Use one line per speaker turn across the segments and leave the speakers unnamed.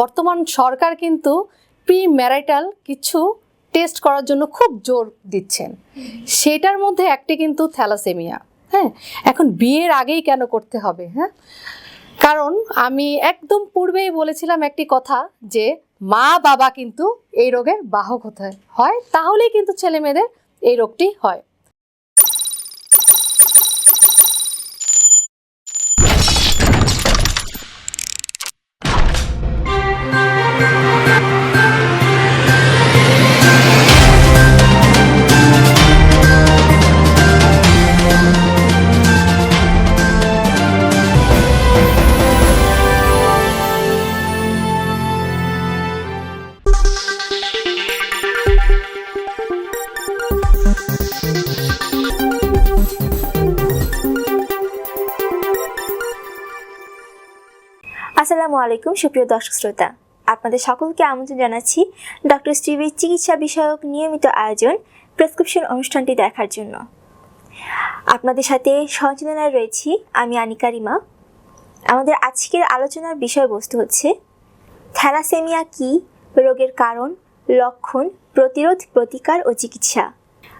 বর্তমান সরকার কিন্তু pre marital কিছু টেস্ট করার জন্য খুব জোর দিচ্ছেন। সেটার মধ্যে একটি কিন্তু থ্যালাসেমিয়া হ্যাঁ? এখন বিয়ের আগেই কেন করতে হবে হ্যাঁ? কারণ আমি একদম পূর্বেই বলেছিলাম একটি কথা যে মা বাবা কিন্তু এই রোগের বাহক হতে হয়, তাহলেই কিন্তু ছেলে মেয়েদের এই রোগটি হয়।
আসসালামু আলাইকুম, সুপ্রিয় দর্শক শ্রোতা। আপনাদের সকলকে আমন্ত্রণ জানাচ্ছি ডক্টর স্টিভির চিকিৎসা বিষয়ক নিয়মিত আয়োজন, প্রেসক্রিপশন অনুষ্ঠানটি দেখার জন্য। আপনাদের সাথে সচেতনায় রয়েছি আমি আনিকা রিমা। আমাদের আজকের আলোচনার বিষয়বস্তু হচ্ছে, থ্যালাসেমিয়া কি, রোগের কারণ, লক্ষণ, প্রতিরোধ, প্রতিকার ও চিকিৎসা।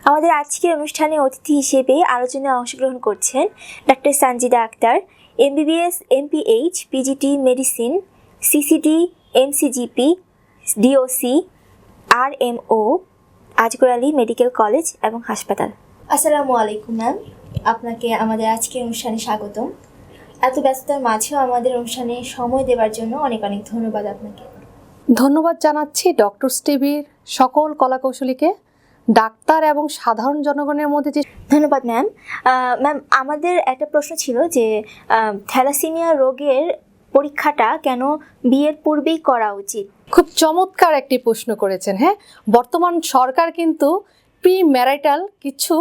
আমাদের আজকের অনুষ্ঠানে অতিথি হিসেবে আলোচনায় অংশগ্রহণ করছেন doctor Sanjida Akter MBBS MPH PGT medicine CCD MCGP DOC R MO Asgar Ali medical college এবং হাসপাতাল। আসসালামু আলাইকুম ম্যাম আপনাকে আমাদের আজকের অনুষ্ঠানে স্বাগতম। এত ব্যস্ততার মাঝেও আমাদের অনুষ্ঠানে সময় দেওয়ার জন্য অনেক অনেক ধন্যবাদ আপনাকে।
ধন্যবাদ জানাচ্ছি ডক্টর স্টিভির সকল কলাকৌশলীকে। ডাক্তার এবং সাধারণ জনগণের মধ্যে যে
ধন্যবাদ ম্যাম ম্যাম আমাদের একটা প্রশ্ন ছিল যে থ্যালাসেমিয়া রোগের পরীক্ষাটা কেন বিয়ের পূর্বেই করা উচিত?
খুব চমৎকার একটি প্রশ্ন করেছেন হ্যাঁ? বর্তমান সরকার কিন্তু প্রি ম্যারিটাল কিছু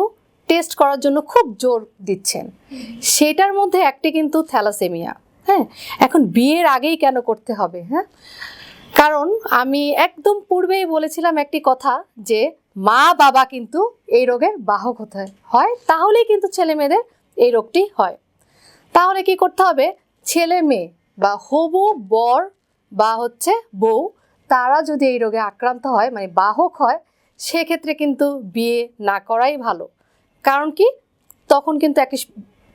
টেস্ট করার জন্য খুব জোর দিচ্ছেন। সেটার মধ্যে একটি কিন্তু থ্যালাসেমিয়া হ্যাঁ? এখন বিয়ের আগেই কেন করতে হবে হ্যাঁ? কারণ আমি একদম পূর্বেই বলেছিলাম একটি কথা যে মা, বাবা কিন্তু এই রোগের বাহক হতে হয়, তাহলেই কিন্তু ছেলে মেয়েদের এই রোগটি হয়। তাহলে কি করতে হবে? ছেলে মেয়ে বা হবু, বর বা হচ্ছে বউ, তারা যদি এই রোগে আক্রান্ত হয় মানে বাহক হয়, সেক্ষেত্রে কিন্তু বিয়ে না করাই ভালো। কারণ কি? তখন কিন্তু একটি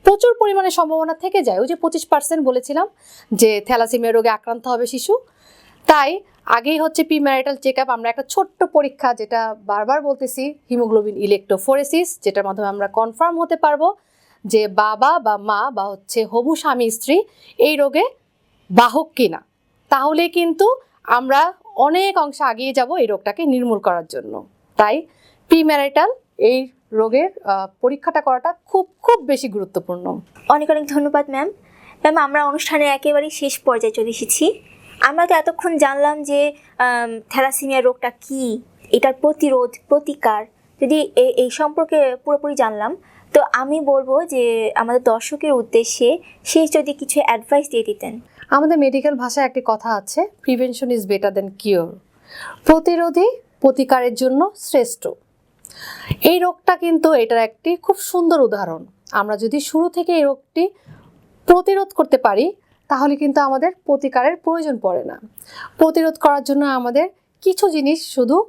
প্রচুর পরিমাণে সম্ভাবনা থেকে যায়। ওই যে পঁচিশ পার্সেন্ট বলেছিলাম যে থ্যালাসেমিয়া রোগে আক্রান্ত হবে শিশু। তাই আগেই হচ্ছে প্রি ম্যারিটাল চেক আমরা একটা ছোট্ট পরীক্ষা যেটা বারবার বলতেছি হিমোগ্লোবিন ইলেকট্রোফোরেসিস যেটার মাধ্যমে আমরা কনফার্ম হতে পারব যে বাবা বা মা বা হচ্ছে হবু স্বামী স্ত্রী এই রোগে বাহক কিনা। তাহলে কিন্তু আমরা অনেক অংশে আগিয়ে যাব এই রোগটাকে নির্মূল করার জন্য। তাই প্রিম্যারিটাল এই রোগের পরীক্ষাটা করাটা খুব খুব বেশি গুরুত্বপূর্ণ।
অনেক অনেক ধন্যবাদ ম্যাম ম্যাম আমরা অনুষ্ঠানের একেবারেই শেষ পর্যায়ে চলে এসেছি। আমরা তো এতক্ষণ জানলাম যে থ্যালাসেমিয়া রোগটা কি? এটার প্রতিরোধ, প্রতিকার, যদি এই সম্পর্কে পুরোপুরি জানলাম। তো আমি বলব যে, আমাদের দর্শকের উদ্দেশ্যে সে যদি কিছু অ্যাডভাইস দিয়ে দিতেন।
আমাদের মেডিকেল ভাষায় একটি কথা আছে prevention is better than cure প্রতিরোধী প্রতিকারের জন্য শ্রেষ্ঠ। এই রোগটা কিন্তু এটার একটি খুব সুন্দর উদাহরণ। আমরা যদি শুরু থেকে এই রোগটি প্রতিরোধ করতে পারি তাহলে কিন্তু আমাদের প্রতিকারের প্রয়োজন পড়ে না। প্রতিরোধ করার জন্য আমাদের কিছু জিনিস শুধু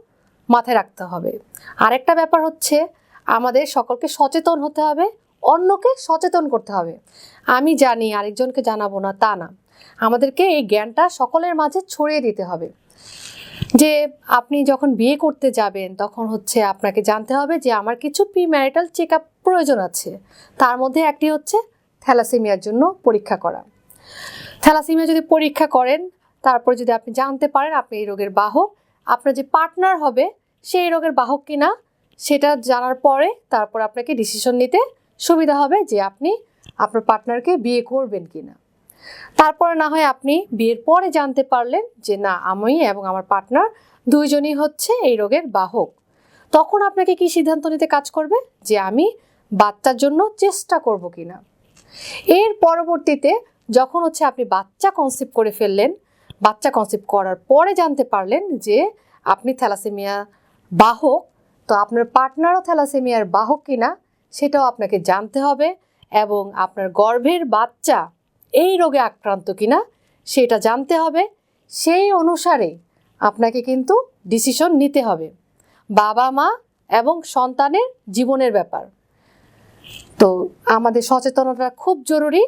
মাথায় রাখতে হবে। আরেকটা ব্যাপার হচ্ছে আমাদের সকলকে সচেতন হতে হবে, অন্যকে সচেতন করতে হবে। আমি জানি আরেকজনকে জানাব না, তা না। আমাদেরকে এই জ্ঞানটা সকলের মাঝে ছড়িয়ে দিতে হবে। যে আপনি যখন বিয়ে করতে যাবেন, তখন হচ্ছে আপনাকে জানতে হবে যে আমার কিছু প্রি ম্যারিটাল চেক প্রয়োজন আছে। তার মধ্যে একটি হচ্ছে থ্যালাসেমিয়ার জন্য পরীক্ষা করা। থ্যালাসেমিয়া যদি পরীক্ষা করেন, তারপর যদি আপনি জানতে পারেন আপনি এই রোগের বাহক, আপনার যে পার্টনার হবে সেই রোগের বাহক কিনা, সেটা জানার পরে তারপর আপনাকে ডিসিশন নিতে সুবিধা হবে যে আপনি আপনার পার্টনারকে বিয়ে করবেন কিনা। তারপরে না হয় আপনি বিয়ের পরে জানতে পারলেন যে না, আমি এবং আমার পার্টনার দুইজনই হচ্ছে এই রোগের বাহক। তখন আপনাকে কি সিদ্ধান্ত নিতে কাজ করবে? যে আমি বাচ্চার জন্য চেষ্টা করব কিনা। এর পরবর্তীতে যখন হচ্ছে আপনি বাচ্চা কনসেপ্ট করে ফেললেন, বাচ্চা কনসেপ্ট করার পরে জানতে পারলেন যে আপনি থ্যালাসেমিয়া বাহক, তো আপনার পার্টনারও থ্যালাসেমিয়ার বাহক কিনা সেটাও আপনাকে জানতে হবে এবং আপনার গর্ভের বাচ্চা এই রোগে আক্রান্ত কিনা সেটা জানতে হবে। সেই অনুসারে আপনাকে কিন্তু ডিসিশন নিতে হবে। বাবা মা এবং সন্তানের জীবনের ব্যাপার। তো আমাদের সচেতনতা খুব জরুরি।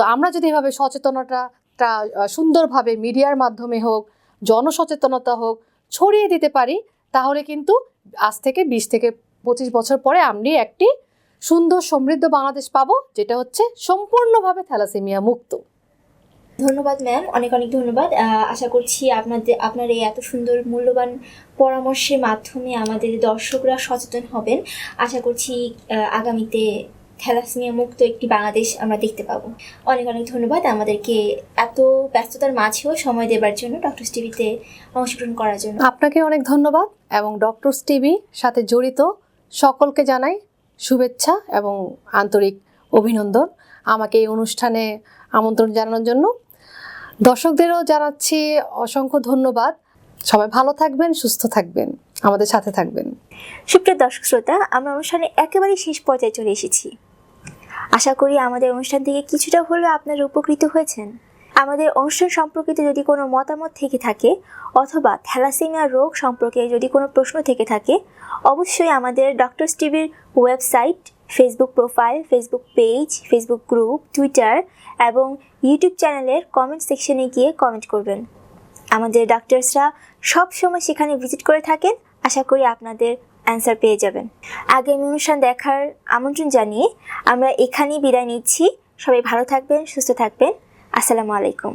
তো আমরা যদি এভাবে সচেতনতাটা সুন্দরভাবে মিডিয়ার মাধ্যমে হোক, জনসচেতনতা হোক, ছড়িয়ে দিতে পারি, তাহলে কিন্তু আজ থেকে বিশ থেকে পঁচিশ বছর পরে আমরা একটি সুন্দর সমৃদ্ধ বাংলাদেশ পাবো, যেটা হচ্ছে সম্পূর্ণভাবে থ্যালাসেমিয়া মুক্ত।
ধন্যবাদ ম্যাম অনেক অনেক ধন্যবাদ। আশা করছি আপনাদের আপনার এই এত সুন্দর, মূল্যবান পরামর্শের মাধ্যমে আমাদের দর্শকরা সচেতন হবেন। আশা করছি আগামীতে থ্যালাসেমিয়া মুক্ত একটি বাংলাদেশ আমরা দেখতে পাবো। অনেক অনেক ধন্যবাদ আমাদেরকে এত ব্যস্ততার মাঝেও সময় দেবার জন্য ডক্টর টিভিতে অংশগ্রহণ করার জন্য।
আপনাকে অনেক ধন্যবাদ এবং ডক্টরস টিভি সাথে জড়িত সকলকে জানাই শুভেচ্ছা এবং আন্তরিক অভিনন্দন। আমাকে এই অনুষ্ঠানে আমন্ত্রণ জানানোর জন্য দর্শকদেরও জানাচ্ছি অসংখ্য ধন্যবাদ। সবাই ভালো থাকবেন সুস্থ থাকবেন। আমাদের সাথে থাকবেন।
সুপ্রিয় দর্শক শ্রোতা আমরা অনুষ্ঠানে একেবারেই শেষ পর্যায়ে চলে এসেছি। আশা করি আমাদের অনুষ্ঠান থেকে কিছুটা হলেও আপনারা উপকৃত হয়েছেন। আমাদের অনুষ্ঠান সম্পর্কিত যদি কোনো মতামত থেকে থাকে অথবা থ্যালাসেমিয়া রোগ সম্পর্কে যদি কোনো প্রশ্ন থেকে থাকে, অবশ্যই আমাদের ডক্টরস টিভির website Facebook profile Facebook page Facebook group Twitter এবং ইউটিউব চ্যানেলের কমেন্ট সেকশনে গিয়ে কমেন্ট করবেন। আমাদের ডাক্তার্সরা সব সময় সেখানে ভিজিট করে থাকেন। আশা করি আপনাদের অ্যান্সার পেয়ে যাবেন। আগামী অনুষ্ঠান দেখার আমন্ত্রণ জানিয়ে আমরা এখানেই বিদায় নিচ্ছি। সবাই ভালো থাকবেন, সুস্থ থাকবেন। আসসালামু আলাইকুম।